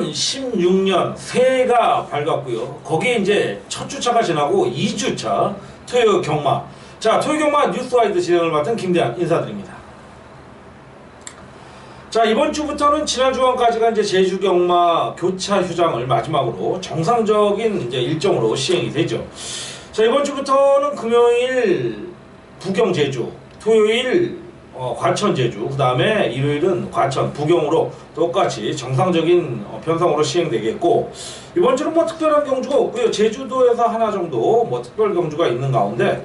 2016년 새해가 밝았고요. 거기에 이제 첫 주차가 지나고 2주차 토요 경마. 자, 토요 경마 뉴스와이드 진행을 맡은 김대한 인사드립니다. 자, 이번 주부터는 지난 주간까지가 이제 제주 경마 교차 휴장을 마지막으로 정상적인 이제 일정으로 시행이 되죠. 자, 이번 주부터는 금요일 부경 제주, 토요일 어, 과천 제주, 그 다음에 일요일은 과천 부경으로 똑같이 정상적인 어, 편성으로 시행되겠고 이번 주는 뭐 특별한 경주가 없고요. 제주도에서 하나 정도 뭐 특별 경주가 있는 가운데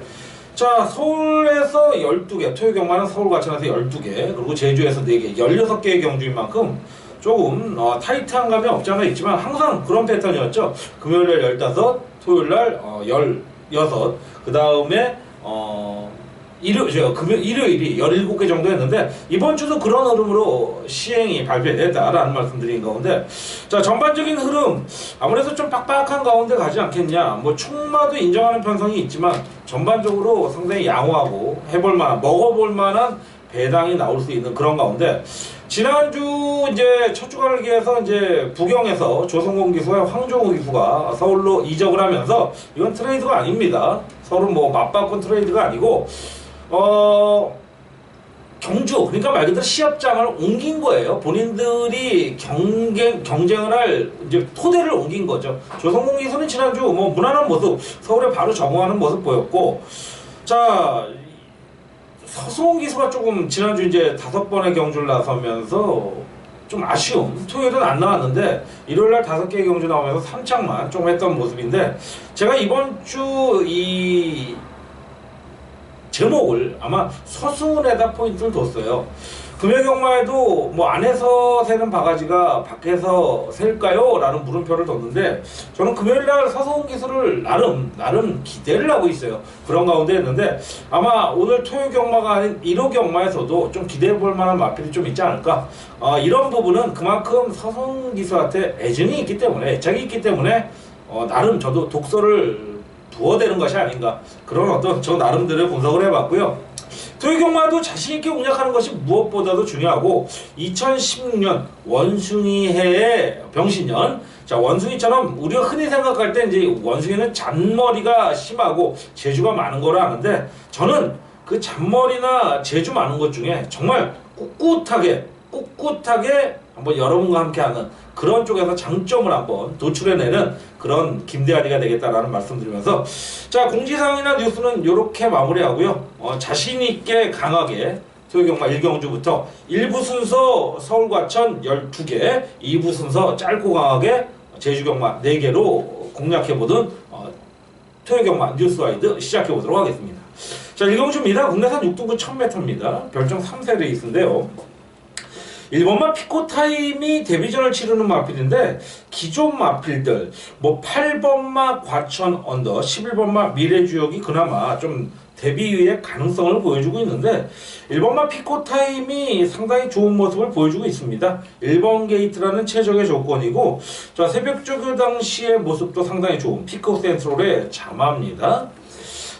자 서울에서 12개, 토요 경마는 서울 과천에서 12개, 그리고 제주에서 4개, 16개의 경주인 만큼 조금 어, 타이트한 감이 없지 않아 있지만 항상 그런 패턴이었죠. 금요일날 15, 토요일날 어, 16, 그 다음에 어, 일요, 저, 금요, 일요일이 17개 정도 했는데, 이번 주도 그런 흐름으로 시행이 발표됐다라는 말씀 드린 가운데, 자, 전반적인 흐름, 아무래도 좀 빡빡한 가운데 가지 않겠냐. 뭐, 충마도 인정하는 편성이 있지만, 전반적으로 상당히 양호하고, 해볼 만한, 먹어볼 만한 배당이 나올 수 있는 그런 가운데, 지난주 이제 첫 주간을 기해서 이제 부경에서 조성공 기수와 황종호 기수가 서울로 이적을 하면서 이건 트레이드가 아닙니다. 서로 뭐 맞바꾼 트레이드가 아니고 어 경주 그러니까 말 그대로 시합장을 옮긴 거예요. 본인들이 경쟁 경쟁을 할 이제 토대를 옮긴 거죠. 조성공 기수는 지난주 뭐 무난한 모습 서울에 바로 적응하는 모습 보였고 자 서수홍 기수가 조금 지난주 이제 다섯 번의 경주를 나서면서 좀 아쉬움. 토요일은 안 나왔는데 일요일 날 다섯 개의 경주 나오면서 3창만 좀 했던 모습인데 제가 이번 주이 제목을 아마 서수훈에다 포인트를 뒀어요. 금요 경마에도 뭐 안에서 새는 바가지가 밖에서 셀까요? 라는 물음표를 뒀는데 저는 금요일 날 서수훈 기술을 나름 나름 기대를 하고 있어요. 그런 가운데 했는데 아마 오늘 토요 경마가 아닌 일호 경마에서도 좀 기대해 볼 만한 마필이 좀 있지 않을까? 어, 이런 부분은 그만큼 서수훈 기술한테 애증이 있기 때문에 애착이 있기 때문에 어, 나름 저도 독서를 부어대는 것이 아닌가 그런 어떤 저 나름대로 분석을 해봤고요. 토요경마도 자신있게 공략하는 것이 무엇보다도 중요하고 2016년 원숭이 해의 병신년 자 원숭이처럼 우리가 흔히 생각할 때 이제 원숭이는 잔머리가 심하고 재주가 많은 거로 아는데 저는 그 잔머리나 재주 많은 것 중에 정말 꿋꿋하게 꿋꿋하게 한번 여러분과 함께하는 그런 쪽에서 장점을 한번 도출해내는 그런 김대한이가 되겠다라는 말씀드리면서 자 공지사항이나 뉴스는 이렇게 마무리하고요. 어, 자신 있게 강하게 토요경마 1경주부터 1부 순서 서울 과천 12개 2부 순서 짧고 강하게 제주경마 4개로 공략해보던 어, 토요경마 뉴스와이드 시작해보도록 하겠습니다. 자 1경주입니다. 국내산 6등급 1000m입니다. 별정 3세 레이스인데요 일본만 피코타임이 데뷔전을 치르는 마필인데 기존 마필들 뭐 8번마 과천 언더 11번마 미래주역이 그나마 좀 데뷔의 가능성을 보여주고 있는데 1번마 피코타임이 상당히 좋은 모습을 보여주고 있습니다. 1번 게이트라는 최적의 조건이고 자 새벽 조교 당시의 모습도 상당히 좋은 피코 센트롤의 자마입니다.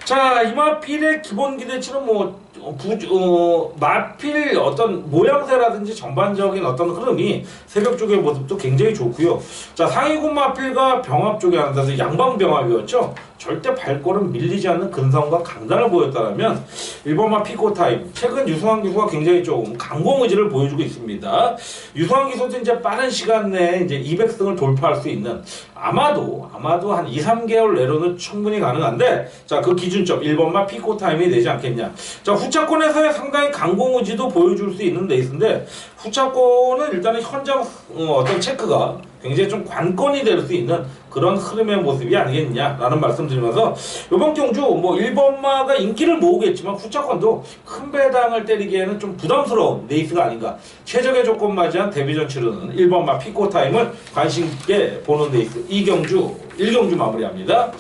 자, 이마필의 기본 기대치는 뭐 어, 부, 어, 마필 어떤 모양새라든지 전반적인 어떤 흐름이 새벽 쪽의 모습도 굉장히 좋고요. 자, 상위군 마필과 병합 쪽에 데서 양방 병합이었죠. 절대 발걸음 밀리지 않는 근성과 강단을 보였다면 1번마 피코 타임 최근 유승환 기수가 굉장히 좀 강공 의지를 보여주고 있습니다. 유승환 기수도 이제 빠른 시간 내에 이제 200승을 돌파할 수 있는 아마도 아마도 한 2, 3개월 내로는 충분히 가능한데 자 그 기준점 1번마 피코 타임이 되지 않겠냐. 자 후차권에서의 상당히 강공 의지도 보여줄 수 있는 레이스인데 후차권은 일단은 현장 어, 어떤 체크가 굉장히 좀 관건이 될 수 있는 그런 흐름의 모습이 아니겠냐라는 말씀 드리면서 이번 경주 뭐 1번마가 인기를 모으겠지만 후차권도 큰 배당을 때리기에는 좀 부담스러운 레이스가 아닌가 최적의 조건 맞이한 데뷔전 치르는 1번마 피코 타임을 관심 있게 보는 레이스 이경주 1경주 마무리합니다.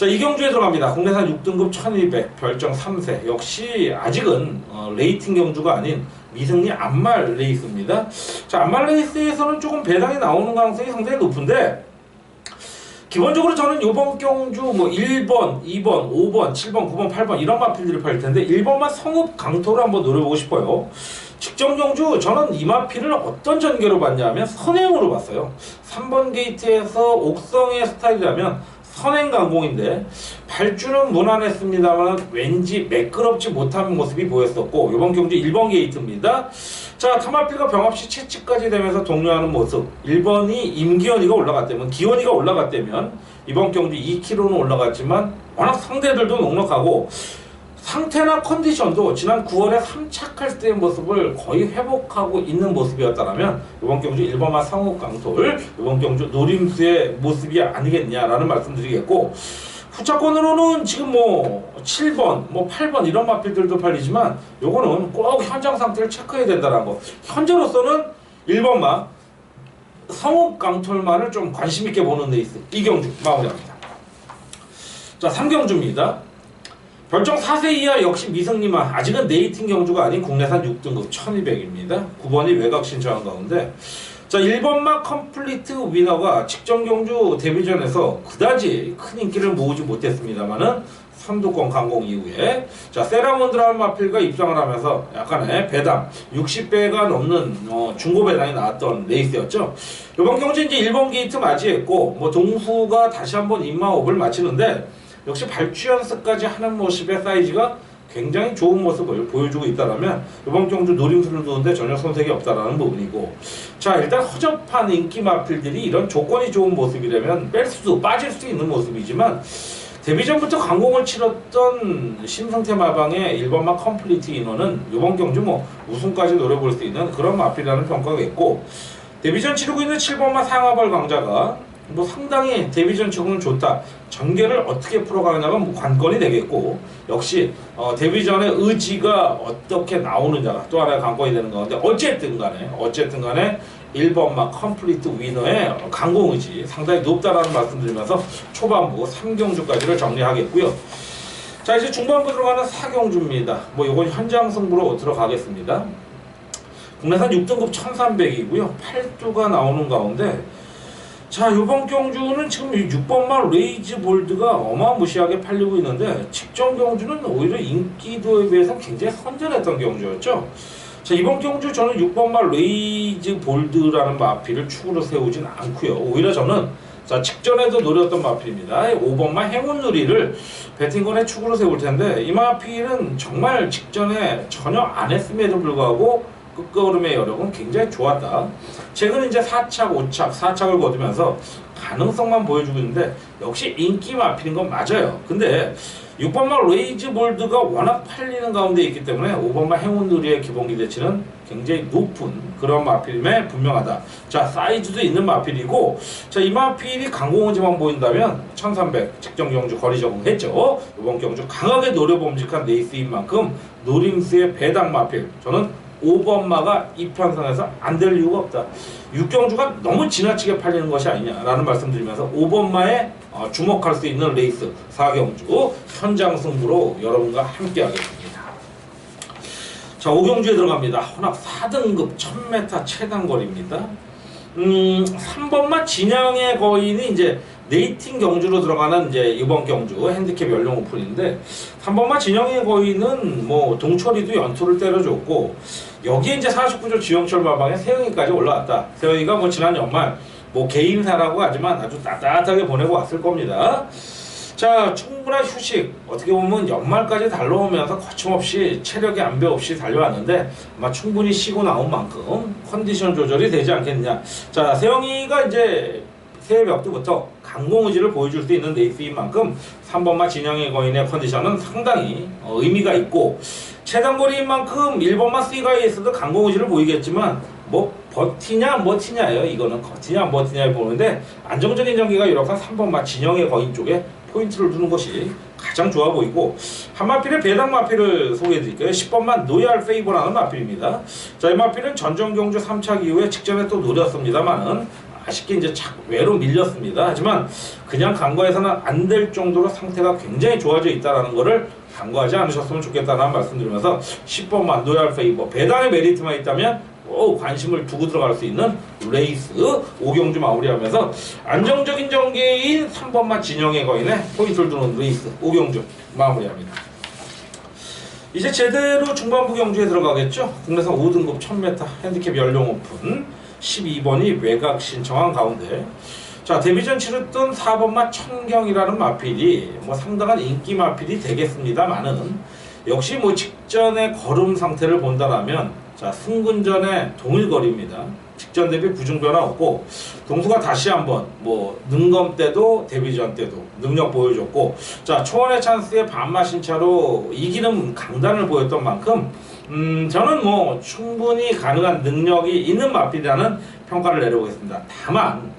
자 이경주에 들어갑니다. 국내산 6등급 1200 별정 3세 역시 아직은 어, 레이팅 경주가 아닌 미승리 안말 레이스입니다. 자 안말 레이스에서는 조금 배당이 나오는 가능성이 상당히 높은데 기본적으로 저는 요번 경주 뭐 1번, 2번, 5번, 7번, 9번, 8번 이런 마필들을 팔 텐데 1번만 성읍 강토를 한번 노려보고 싶어요. 직전 경주 저는 이 마필을 어떤 전개로 봤냐면 선행으로 봤어요. 3번 게이트에서 옥성의 스타일이라면 선행 강공인데 발주는 무난했습니다만 왠지 매끄럽지 못한 모습이 보였었고 이번 경주 1번 게이트입니다. 자 타마필과 병합시 채찍까지 되면서 동료하는 모습 1번이 임기현이가 올라갔다면 기현이가 올라갔다면 이번 경주 2km는 올라갔지만 워낙 상대들도 넉넉하고 상태나 컨디션도 지난 9월에 3착할 때의 모습을 거의 회복하고 있는 모습이었다면 이번 경주 1번마 상호 강돌 이번 경주 노림수의 모습이 아니겠냐라는 말씀드리겠고 후차권으로는 지금 뭐 7번, 뭐 8번 이런 마필들도 팔리지만 요거는 꼭 현장 상태를 체크해야 된다는 거. 현재로서는 1번마 성읍 강톨만을 좀 관심 있게 보는 데 있어. 이경주 마무리합니다. 자, 3경주입니다. 별정 4세 이하 역시 미승리만 아직은 네이팅 경주가 아닌 국내산 6등급 1200입니다. 9번이 외곽 신청한 가운데 자 1번마 컴플리트 위너가 직전 경주 데뷔전에서 그다지 큰 인기를 모으지 못했습니다만은 선두권 강공 이후에 자 세라몬드라는 마필과 입상을 하면서 약간의 배당 60배가 넘는 어, 중고 배당이 나왔던 레이스였죠. 이번 경주 이제 1번 게이트 맞이했고 뭐 동수가 다시 한번 인마업을 마치는데 역시 발주 연습까지 하는 모습의 사이즈가 굉장히 좋은 모습을 보여주고 있다면 이번 경주 노림수를 두는데 전혀 손색이 없다라는 부분이고. 자 일단 허접한 인기 마필들이 이런 조건이 좋은 모습이라면 뺄 수도 빠질 수 있는 모습이지만 데뷔 전부터 강공을 치렀던 신성태 마방의 1번마 컴플리트 인원은 이번 경주 뭐 우승까지 노려볼 수 있는 그런 마필이라는 평가가 있고 데뷔전 치르고 있는 7번마 상하벌 강자가 뭐 상당히 데뷔전 치고는 좋다. 전개를 어떻게 풀어가느냐가 뭐 관건이 되겠고 역시 어, 데뷔전의 의지가 어떻게 나오느냐가 또 하나의 관건이 되는 가운데 어쨌든 간에 어쨌든 간에 1번마 컴플리트 위너의 강공 의지 상당히 높다라는 말씀드리면서 초반부 3경주까지를 정리하겠고요. 자 이제 중반부 들어가는 4경주입니다. 뭐 이건 현장 승부로 들어가겠습니다. 국내산 6등급 1300이고요. 8두가 나오는 가운데 자, 이번 경주는 지금 6번만 레이즈 볼드가 어마무시하게 팔리고 있는데 직전 경주는 오히려 인기도에 비해서 굉장히 선전했던 경주였죠. 자, 이번 경주 저는 6번만 레이즈 볼드라는 마피를 축으로 세우진 않고요. 오히려 저는 자, 직전에도 노렸던 마필입니다. 5번만 행운누리를 배팅건에 축으로 세울 텐데 이 마필은 정말 직전에 전혀 안 했음에도 불구하고 끝걸음의 여력은 굉장히 좋았다. 최근 이제 4착, 5착, 4착을 거두면서 가능성만 보여주고 있는데 역시 인기 마필인 건 맞아요. 근데 6번마 레이즈 볼드가 워낙 팔리는 가운데 있기 때문에 5번마 행운누리의 기본 기대치는 굉장히 높은 그런 마필임에 분명하다. 자, 사이즈도 있는 마필이고, 자, 이 마필이 강공원지만 보인다면 1300 직전 경주 거리 적응했죠. 이번 경주 강하게 노려봄직한 레이스인 만큼 노림수의 배당 마필. 저는 5번마가 이 편성에서 안 될 이유가 없다. 육경주가 너무 지나치게 팔리는 것이 아니냐라는 말씀드리면서 5번마에 어, 주목할 수 있는 레이스 4경주 현장 승부로 여러분과 함께 하겠습니다. 자 5경주에 들어갑니다. 혼합 4등급 1000m 최단 거리입니다. 음 3번마 진양의 거인이 이제 네이팅 경주로 들어가는 이제 이번 경주 핸디캡 연령 오픈인데 3번마 진영의 거인은 뭐 동철이도 연투를 때려줬고 여기에 이제 49조 지영철 마방에 세영이까지 올라왔다. 세영이가 뭐 지난 연말 뭐 개인사라고 하지만 아주 따뜻하게 보내고 왔을 겁니다. 자, 충분한 휴식. 어떻게 보면 연말까지 달려오면서 거침없이 체력이 안배 없이 달려왔는데 아마 충분히 쉬고 나온 만큼 컨디션 조절이 되지 않겠느냐. 자, 세영이가 이제 새해 벽두부터 강공 의지를 보여줄 수 있는 레이스인 만큼 3번마 진영의 거인의 컨디션은 상당히 어, 의미가 있고 최단거리인 만큼 1번마 스가이에서도 강공 의지를 보이겠지만 뭐 버티냐 안 버티냐예요. 이거는 버티냐 안 버티냐에 보는데 안정적인 전기가 유력한 3번마 진영의 거인 쪽에 포인트를 두는 것이 가장 좋아 보이고 한 마필의 배당 마필을 소개해 드릴게요. 10번만 노얄 페이버라는 마필입니다. 자 이 마필은 전정 경주 3차 이후에 직전에 또 노렸습니다만은 아쉽게 이제 외로 밀렸습니다. 하지만 그냥 간과해서는 안 될 정도로 상태가 굉장히 좋아져 있다는 것을 간과하지 않으셨으면 좋겠다는 말씀드리면서 10번만 노얄 페이버 배당의 메리트만 있다면 꼭 관심을 두고 들어갈 수 있는 레이스 오경주 마무리하면서 안정적인 전개인 3번마 진영의 거인에 포인트를 두는 레이스 오경주 마무리합니다. 이제 제대로 중반부 경주에 들어가겠죠. 국내선 5등급 1000m 핸디캡 연령 오픈 12번이 외곽 신청한 가운데 자 데뷔전 치렀던 4번마 천경이라는 마필이 뭐 상당한 인기 마필이 되겠습니다만은 역시 뭐 직전의 걸음 상태를 본다라면 자 승근전의 동일거리입니다. 직전 대비 부중 변화 없고 동수가 다시 한번 뭐 능검 때도 데뷔전 때도 능력 보여줬고 자 초원의 찬스에 반마 신 차로 이기는 강단을 보였던 만큼 음 저는 뭐 충분히 가능한 능력이 있는 마필이라는 평가를 내려보겠습니다. 다만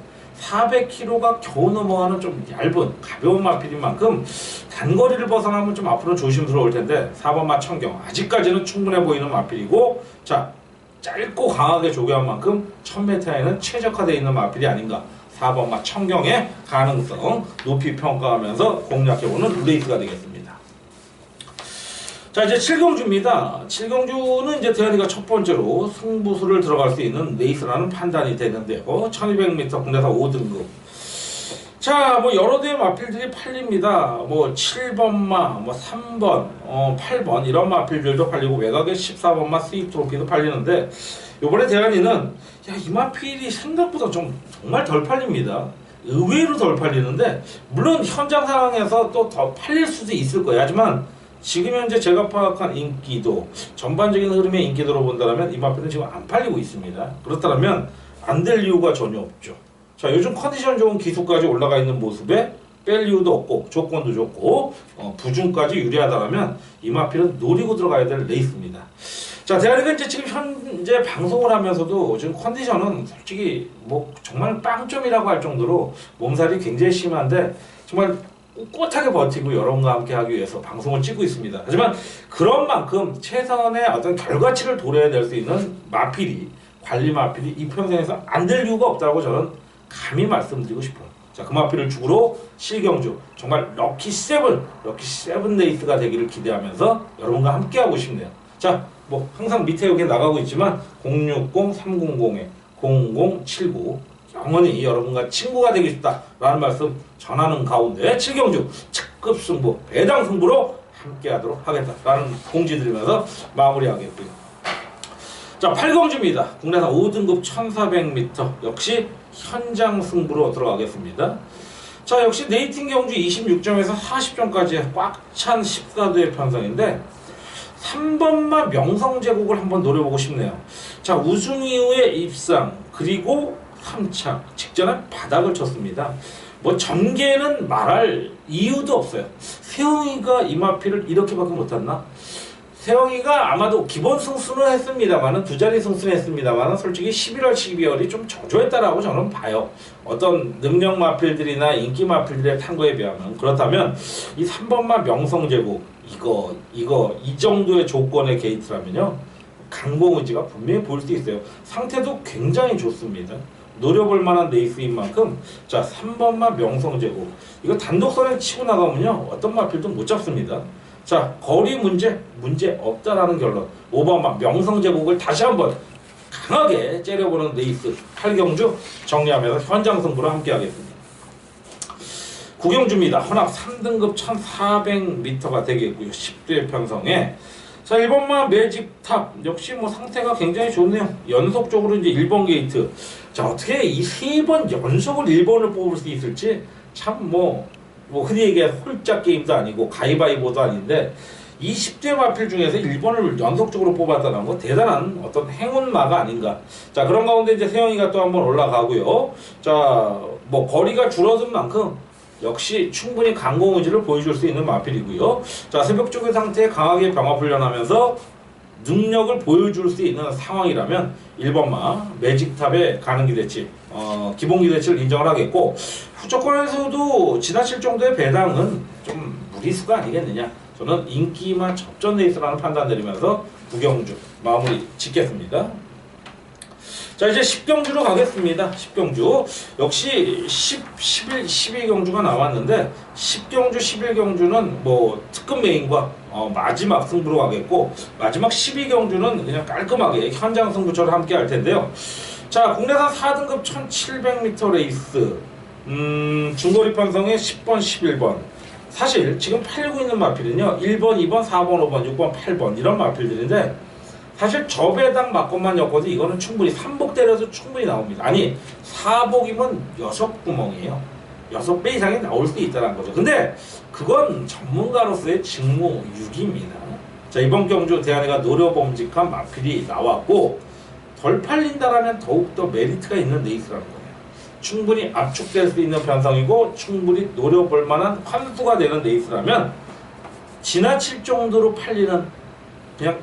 400km가 겨우 넘어가는 좀 얇은 가벼운 마필인 만큼 단거리를 벗어나면 좀 앞으로 조심스러울 텐데 4번 마천경 아직까지는 충분해 보이는 마필이고 자 짧고 강하게 조교한 만큼 1000m에는 최적화되어 있는 마필이 아닌가 4번 마천경의 가능성 높이 평가하면서 공략해보는 레이스가 되겠습니다. 자 이제 7경주입니다. 7경주는 이제 대현이가 첫 번째로 승부수를 들어갈 수 있는 레이스라는 판단이 되는데요. 1200m 국내사 5등급. 자, 뭐 여러 대의 마필들이 팔립니다. 뭐 7번마, 뭐 3번, 어 8번 이런 마필들도 팔리고 외곽에 14번마 스입 트로피도 팔리는데 요번에 대현이는 야, 이 마필이 생각보다 좀 정말 덜 팔립니다. 의외로 덜 팔리는데 물론 현장 상황에서 또 더 팔릴 수도 있을 거예요. 하지만 지금 현재 제가 파악한 인기도 전반적인 흐름의 인기도로 본다면 이 마필은 지금 안 팔리고 있습니다. 그렇다면 안 될 이유가 전혀 없죠. 자 요즘 컨디션 좋은 기수까지 올라가 있는 모습에 뺄 이유도 없고 조건도 좋고 어, 부중까지 유리하다면 이 마필은 노리고 들어가야 될 레이스입니다. 자 대한이가 이제 지금 현재 방송을 하면서도 지금 컨디션은 솔직히 뭐 정말 빵점이라고 할 정도로 몸살이 굉장히 심한데 정말 꿋꿋하게 버티고 여러분과 함께 하기 위해서 방송을 찍고 있습니다. 하지만 그런 만큼 최선의 어떤 결과치를 도래해낼 수 있는 마필이 관리 마필이 이 평생에서 안 될 이유가 없다고 저는 감히 말씀드리고 싶어요. 자, 그 마필을 죽으로 실경주 정말 럭키 세븐, 럭키 세븐 레이스가 되기를 기대하면서 여러분과 함께 하고 싶네요. 자, 뭐 항상 밑에 여기 나가고 있지만 060-300에 0079 영원히 여러분과 친구가 되고 싶다라는 말씀 전하는 가운데 7경주 특급 승부 배당 승부로 함께하도록 하겠다라는 공지 드리면서 마무리하겠고요. 자 8경주입니다. 국내산 5등급 1400m 역시 현장 승부로 들어가겠습니다. 자 역시 네이팅 경주 26점에서 40점까지 꽉 찬 14도의 편성인데 3번만 명성 제국을 한번 노려보고 싶네요. 자 우승 이후에 입상 그리고 3차 직전에 바닥을 쳤습니다. 뭐 전개는 말할 이유도 없어요. 세영이가 이마피를 이렇게밖에 못했나? 세영이가 아마도 기본 승수는 했습니다만은 두 자리 승수는 했습니다만은 솔직히 11월 12월이 좀 저조했다라고 저는 봐요. 어떤 능력 마필들이나 인기 마필들의 탄거에 비하면 그렇다면 이 3번만 명성제국 이거 이거 이 정도의 조건의 게이트라면요 강공 의지가 분명히 보일 수 있어요. 상태도 굉장히 좋습니다. 노려볼 만한 레이스인 만큼 자 3번만 명성제국 이거 단독선에 치고 나가면요 어떤 마필도 못 잡습니다. 자 거리 문제 문제 없다라는 결론 5번만 명성제국을 다시 한번 강하게 째려보는 레이스 8경주 정리하면서 현장 승부로 함께 하겠습니다. 구경주입니다. 혼합 3등급 1400m가 되겠고요. 10대 편성에 자 1번마 매직탑 역시 뭐 상태가 굉장히 좋네요. 연속적으로 이제 1번 게이트 자 어떻게 이 세 번 연속을 1번을 뽑을 수 있을지 참뭐 뭐 흔히 얘기하는 홀짝 게임도 아니고 가위바위보도 아닌데 20대 마필 중에서 1번을 연속적으로 뽑았다는 거 대단한 어떤 행운마가 아닌가. 자, 그런 가운데 이제 세영이가 또 한번 올라가고요. 자, 뭐 거리가 줄어든 만큼 역시 충분히 강공 의지를 보여줄 수 있는 마필이고요. 자, 새벽 쪽의 상태에 강하게 병화 훈련하면서 능력을 보여줄 수 있는 상황이라면 1번마 매직탑에 가는 기대치 어, 기본 기대치를 인정을 하겠고 후조건에서도 지나칠 정도의 배당은 좀 무리수가 아니겠느냐. 저는 인기만 접전 레이스라는 판단 내리면서 구경주 마무리 짓겠습니다. 자 이제 10경주로 가겠습니다. 10경주. 역시 10, 11, 12경주가 나왔는데 10경주, 11경주는 뭐 특급 메인과 어, 마지막 승부로 가겠고 마지막 12경주는 그냥 깔끔하게 현장 승부처럼 함께 할 텐데요. 자 국내산 4등급 1700m 레이스 음, 중거리 편성의 10번, 11번 사실 지금 팔고 있는 마필은요 1번, 2번, 4번, 5번, 6번, 8번 이런 마필들인데 사실 저배당 막것만 엮어도 이거는 충분히 3복 때려도 충분히 나옵니다. 아니 4복이면 6구멍이에요. 6배 이상이 나올 수 있다는 거죠. 근데 그건 전문가로서의 직무 유기입니다. 자 이번 경주 대한이가 노려봄직한 마필이 나왔고 덜 팔린다라면 더욱더 메리트가 있는 레이스라는 거예요. 충분히 압축될 수 있는 편성이고 충분히 노려볼 만한 환수가 되는 레이스라면 지나칠 정도로 팔리는 그냥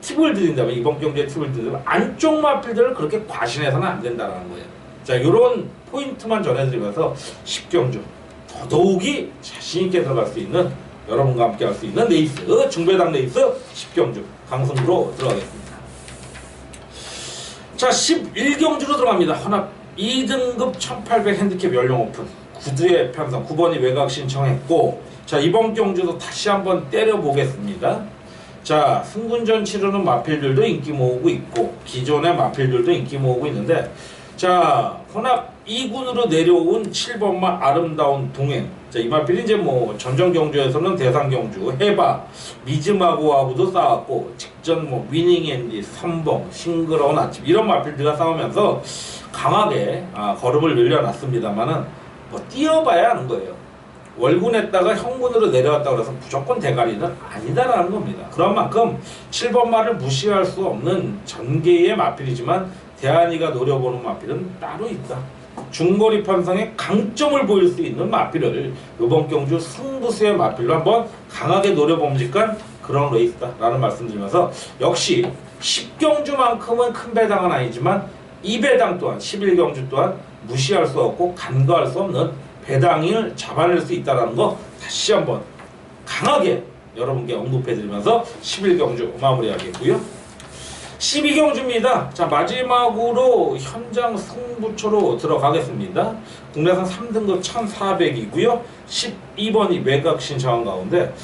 팁을 드린다면 이번 경기에 팁을 드린다면 안쪽 마필들을 그렇게 과신해서는 안 된다는 거예요. 자 이런 포인트만 전해드리면서 10경주 더더욱이 자신 있게 들어갈 수 있는 여러분과 함께 할 수 있는 레이스 중배당 레이스 10경주 강승부로 들어가겠습니다. 자 11경주로 들어갑니다. 혼합 2등급 1800 핸디캡 연령 오픈 구두의 편성 9번이 외곽 신청했고 자 이번 경주도 다시 한번 때려보겠습니다. 자 승군전 치르는 마필들도 인기 모으고 있고 기존의 마필들도 인기 모으고 있는데 자 혼합 2군으로 내려온 7번마 아름다운 동행 자 이 마필이 이제 뭐 전전 경주에서는 대상 경주 해바 미즈마고하고도 싸웠고 직전 뭐 위닝 앤디 삼봉 싱그러운 아침 이런 마필들과 싸우면서 강하게 아, 걸음을 늘려놨습니다만은 뭐 뛰어봐야 하는 거예요. 월군했다가 형군으로 내려왔다 그래서 무조건 대가리는 아니다라는 겁니다. 그런 만큼 7번 말을 무시할 수 없는 전개의 마필이지만 대한이가 노려보는 마필은 따로 있다. 중거리 편성의 강점을 보일 수 있는 마필을 이번 경주 승부수의 마필로 한번 강하게 노려봄직한 그런 레이스다라는 말씀드리면서 역시 10경주만큼은 큰 배당은 아니지만 2배당 또한 11경주 또한 무시할 수 없고 간과할 수 없는 배당을 잡아낼 수 있다는 거 다시 한번 강하게 여러분께 언급해드리면서 11경주 마무리하겠고요. 12경주입니다. 자 마지막으로 현장 승부처로 들어가겠습니다. 국내산 3등급 1,400이고요. 12번이 외곽 신청한 가운데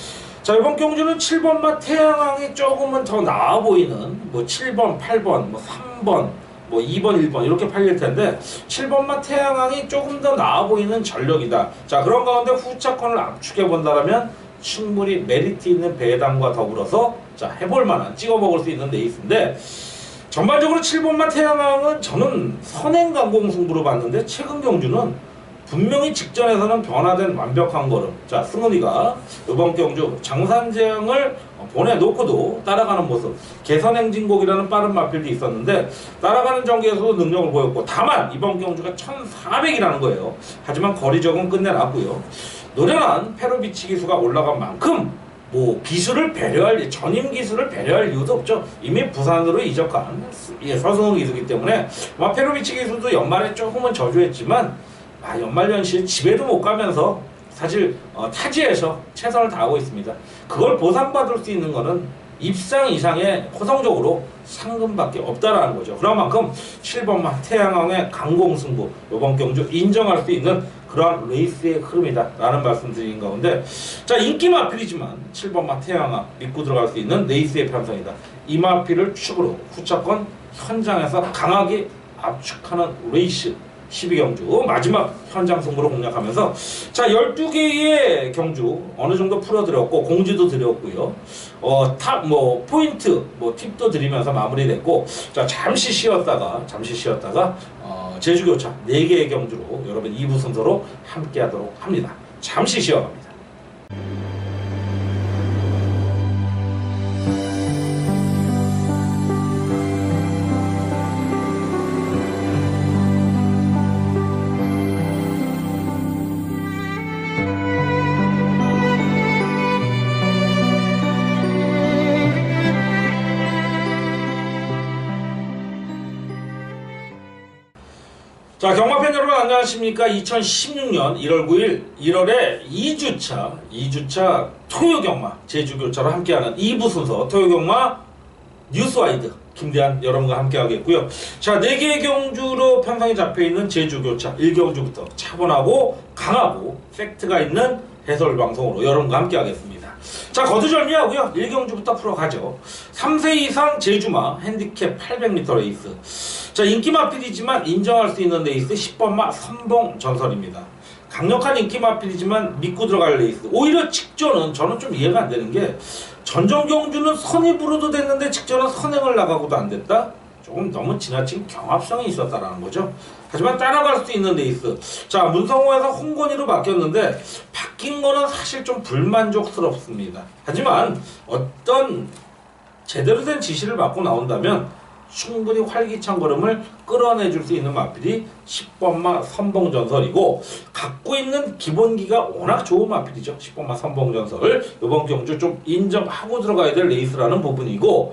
자 이번 경주는 7번 마 태양왕이 조금은 더 나아 보이는 뭐 7번, 8번, 뭐 3번 뭐 2번, 1번 이렇게 팔릴 텐데 7번만 태양왕이 조금 더 나아 보이는 전력이다. 자 그런 가운데 후차권을 압축해 본다면 충분히 메리트 있는 배당과 더불어서 자 해볼 만한 찍어 먹을 수 있는 레이스인데 전반적으로 7번만 태양왕은 저는 선행 강공 승부로 봤는데 최근 경주는 분명히 직전에서는 변화된 완벽한 걸음. 자, 승훈이가 이번 경주 장산재앙을 보내놓고도 따라가는 모습. 개선행진곡이라는 빠른 마필도 있었는데 따라가는 전개에서도 능력을 보였고 다만 이번 경주가 1400이라는 거예요. 하지만 거리 적은 끝내놨고요. 노련한 페로비치 기수가 올라간 만큼 뭐 기술을 배려할 전임 기술을 배려할 이유도 없죠. 이미 부산으로 이적한 예, 서승훈 기수기 때문에 뭐 페로비치 기수도 연말에 조금은 저조했지만 아, 연말연시 집에도 못 가면서 사실 어, 타지에서 최선을 다하고 있습니다. 그걸 보상받을 수 있는 거는 입상 이상의 호성적으로 상금밖에 없다라는 거죠. 그런 만큼 7번만 태양왕의 강공승부 이번 경주 인정할 수 있는 그러한 레이스의 흐름이다 라는 말씀드린 가운데 자 인기 마필이지만 7번만 태양왕 믿고 들어갈 수 있는 레이스의 편성이다. 이 마필을 축으로 후차권 현장에서 강하게 압축하는 레이스 12경주 마지막 현장 승부로 공략하면서 자 12개의 경주 어느 정도 풀어드렸고 공지도 드렸고요 어탑뭐 포인트 뭐 팁도 드리면서 마무리됐고 자 잠시 쉬었다가 잠시 쉬었다가 어, 제주교차 4개의 경주로 여러분 2부 순서로 함께 하도록 합니다. 잠시 쉬어갑니다 자, 경마팬 여러분 안녕하십니까? 2016년 1월 9일 1월에 2주차, 2주차 토요경마 제주교차로 함께하는 2부 순서 토요경마 뉴스와이드 김대한 여러분과 함께 하겠고요. 자, 네 개의 경주로 편성이 잡혀 있는 제주 교차 1경주부터 차분하고 강하고 팩트가 있는 해설 방송으로 여러분과 함께 하겠습니다. 자, 거두절미하고요. 1경주부터 풀어가죠. 3세 이상 제주마 핸디캡 800m 레이스. 자, 인기 마필이지만 인정할 수 있는 레이스 10번마 선봉 전설입니다. 강력한 인기 마필이지만 믿고 들어갈 레이스. 오히려 직전은 저는 좀 이해가 안 되는 게 전정 경주는 선입으로도 됐는데 직전은 선행을 나가고도 안 됐다. 조금 너무 지나친 경합성이 있었다라는 거죠. 하지만 따라갈 수 있는 레이스. 자, 문성호에서 홍건희로 바뀌었는데 바뀐 거는 사실 좀 불만족스럽습니다. 하지만 어떤 제대로 된 지시를 받고 나온다면 충분히 활기찬 걸음을 끌어내줄 수 있는 마필이 10번마 선봉전설이고 갖고 있는 기본기가 워낙 좋은 마필이죠. 10번마 선봉전설 이번 경주 좀 인정하고 들어가야 될 레이스라는 부분이고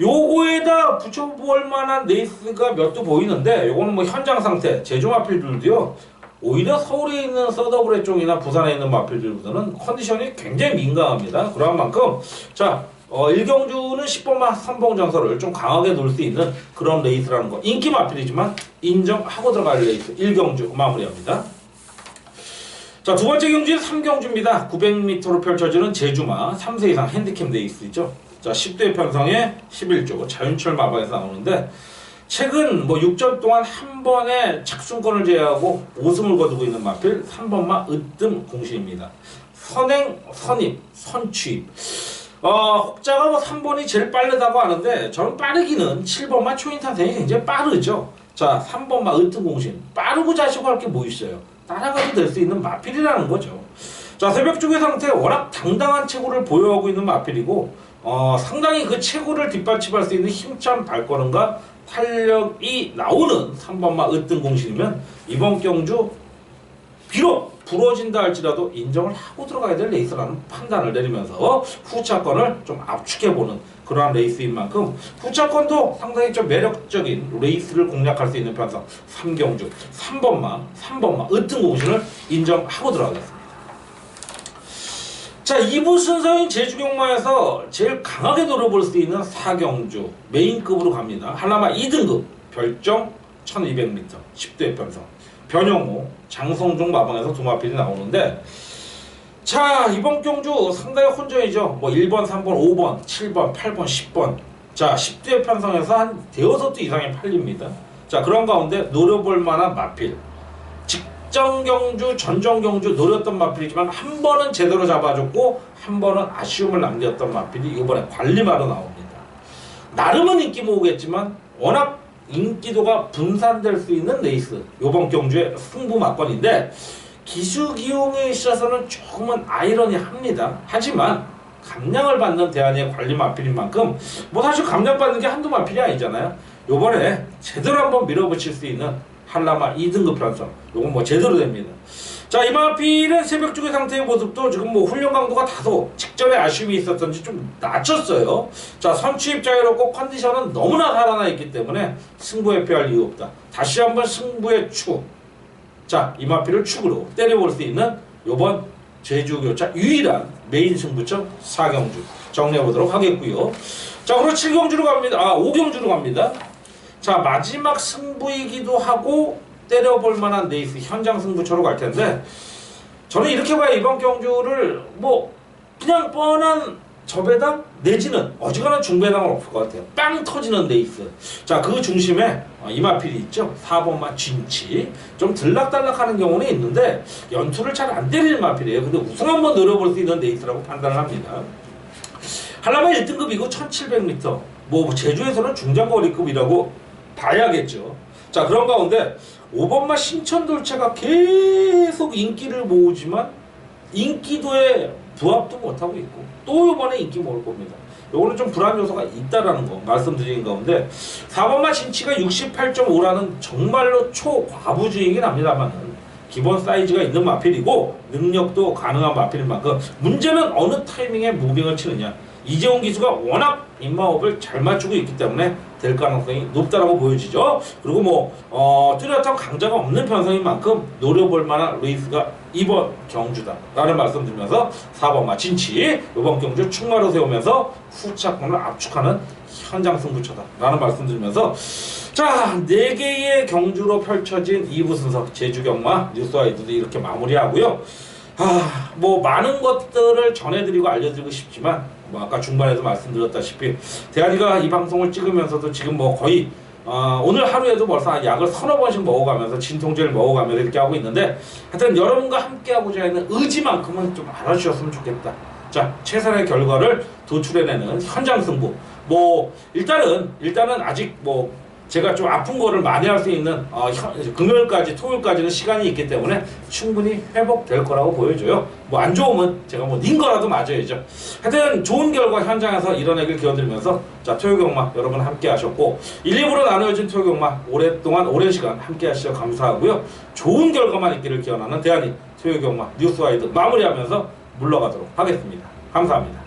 요거에다 붙여볼 만한 레이스가 몇도 보이는데 요거는 뭐 현장 상태 제주 마필들도요 오히려 서울에 있는 서더블의 쪽이나 부산에 있는 마필들보다는 컨디션이 굉장히 민감합니다. 그러한 만큼 자 어, 일경주는 10번만 선봉 전설을 좀 강하게 놓을 수 있는 그런 레이스라는 거. 인기 마필이지만 인정하고 들어갈 레이스. 일경주 마무리합니다. 자, 두 번째 경주는 3경주입니다. 900m로 펼쳐지는 제주마 3세 이상 핸디캠 레이스죠. 자, 10대 편성의 11조 자윤철 마방에서 나오는데 최근 뭐 6전 동안 한 번에 착순권을 제외하고 5승을 거두고 있는 마필 3번마 으뜸 공신입니다. 선행, 선입, 선취입. 어, 혹자가 뭐 3번이 제일 빠르다고 하는데 저는 빠르기는 7번만 초인탄생이 굉장히 빠르죠. 자, 3번만 으뜸 공신. 빠르고 자시고 할 게 뭐 있어요. 따라가도 될 수 있는 마필이라는 거죠. 자, 새벽 쪽의 상태 워낙 당당한 체구를 보유하고 있는 마필이고 어, 상당히 그 체구를 뒷받침할 수 있는 힘찬 발걸음과 탄력이 나오는 3번마 으뜸 공신이면 이번 경주 비록 부러진다 할지라도 인정을 하고 들어가야 될 레이스라는 판단을 내리면서 후차권을 좀 압축해보는 그러한 레이스인 만큼 후차권도 상당히 좀 매력적인 레이스를 공략할 수 있는 편성 3경주 3번마 3번마 으뜸 공신을 인정하고 들어가겠습니다. 자 2부 순서인 제주경마에서 제일 강하게 노려볼 수 있는 4경주 메인급으로 갑니다. 한라마 2등급 별정 1200m 10대 편성 변영호, 장성종 마방에서 두 마필이 나오는데 자 이번 경주 상당히 혼전이죠. 뭐 1번, 3번, 5번, 7번, 8번, 10번 자 10대 편성에서 한 대여섯 두 이상이 팔립니다. 자 그런 가운데 노려볼 만한 마필 직전 경주, 전정 경주 노렸던 마필이지만 한 번은 제대로 잡아줬고 한 번은 아쉬움을 남겼던 마필이 이번에 관리마로 나옵니다. 나름은 인기 모으겠지만 워낙 인기도가 분산될 수 있는 레이스 요번 경주의 승부 막건인데 기수 기용에 있어서는 조금은 아이러니합니다. 하지만 감량을 받는 대안의 관리 마필인 만큼 뭐 사실 감량 받는 게 한두 마필이 아니잖아요. 요번에 제대로 한번 밀어붙일 수 있는 한라마 2등급 편성 요건 뭐 제대로 됩니다. 자, 이마필은 새벽 쪽의 상태의 모습도 지금 뭐 훈련 강도가 다소 직전에 아쉬움이 있었던지 좀 낮췄어요. 자, 선취 입 자유롭고 컨디션은 너무나 살아나 있기 때문에 승부에 피할 이유 없다. 다시 한번 승부의 축. 자, 이마필을 축으로 때려볼 수 있는 요번 제주교차 유일한 메인 승부처 4경주 정리해 보도록 하겠고요. 자, 그리고 7경주로 갑니다. 아, 5경주로 갑니다. 자, 마지막 승부이기도 하고 때려볼 만한 레이스 현장 승부처로 갈 텐데 저는 이렇게 봐요. 이번 경주를 뭐 그냥 뻔한 저배당 내지는 어지간한 중배당은 없을 것 같아요. 빵 터지는 레이스. 자 그 중심에 어, 이마필이 있죠. 4번마 진치. 좀 들락달락하는 경우는 있는데 연투를 잘 안 때리는 마필이에요. 근데 우승 한번 노려볼 수 있는 레이스라고 판단을 합니다. 한라마 1등급이고 1700m 뭐 제주에서는 중장거리급이라고 봐야겠죠 자 그런 가운데 5번마 신천돌체가 계속 인기를 모으지만 인기도에 부합도 못하고 있고 또 이번에 인기 모을 겁니다. 요거는 좀 불안 요소가 있다라는 거 말씀드린 가운데 4번마 진치가 68.5라는 정말로 초과부주의이긴 합니다만은 기본 사이즈가 있는 마필이고 능력도 가능한 마필인 만큼 문제는 어느 타이밍에 무빙을 치느냐 이재용 기수가 워낙 인마업을 잘 맞추고 있기 때문에 될 가능성이 높다라고 보여지죠. 그리고 뭐 어, 뚜렷한 강자가 없는 편성인 만큼 노려볼 만한 레이스가 이번 경주다라는 말씀드리면서 4번마 진치 이번 경주 충마로 세우면서 후차권을 압축하는 현장 승부처다라는 말씀드리면서 자, 네 개의 경주로 펼쳐진 2부 순서 제주 경마 뉴스와이드도 이렇게 마무리하고요. 아, 뭐 많은 것들을 전해드리고 알려드리고 싶지만 뭐 아까 중반에도 말씀드렸다시피 대한이가 이 방송을 찍으면서도 지금 뭐 거의 어, 오늘 하루에도 벌써 약을 서너 번씩 먹어가면서 진통제를 먹어가면서 이렇게 하고 있는데 하여튼 여러분과 함께하고자 하는 의지만큼은 좀 알아주셨으면 좋겠다. 자 최선의 결과를 도출해내는 현장 승부. 뭐 일단은 일단은 아직 뭐 제가 좀 아픈 거를 많이 할 수 있는 어, 현- 금요일까지 토요일까지는 시간이 있기 때문에 충분히 회복될 거라고 보여줘요. 뭐 안 좋으면 제가 뭐닌 거라도 맞아야죠. 하여튼 좋은 결과 현장에서 이뤄내길 기원드리면서 자 토요 경마 여러분 함께 하셨고 1, 2부로 나누어진 토요 경마 오랫동안 오랜 시간 함께 하시려 감사하고요. 좋은 결과만 있기를 기원하는 대한이 토요 경마 뉴스와이드 마무리하면서 물러가도록 하겠습니다. 감사합니다.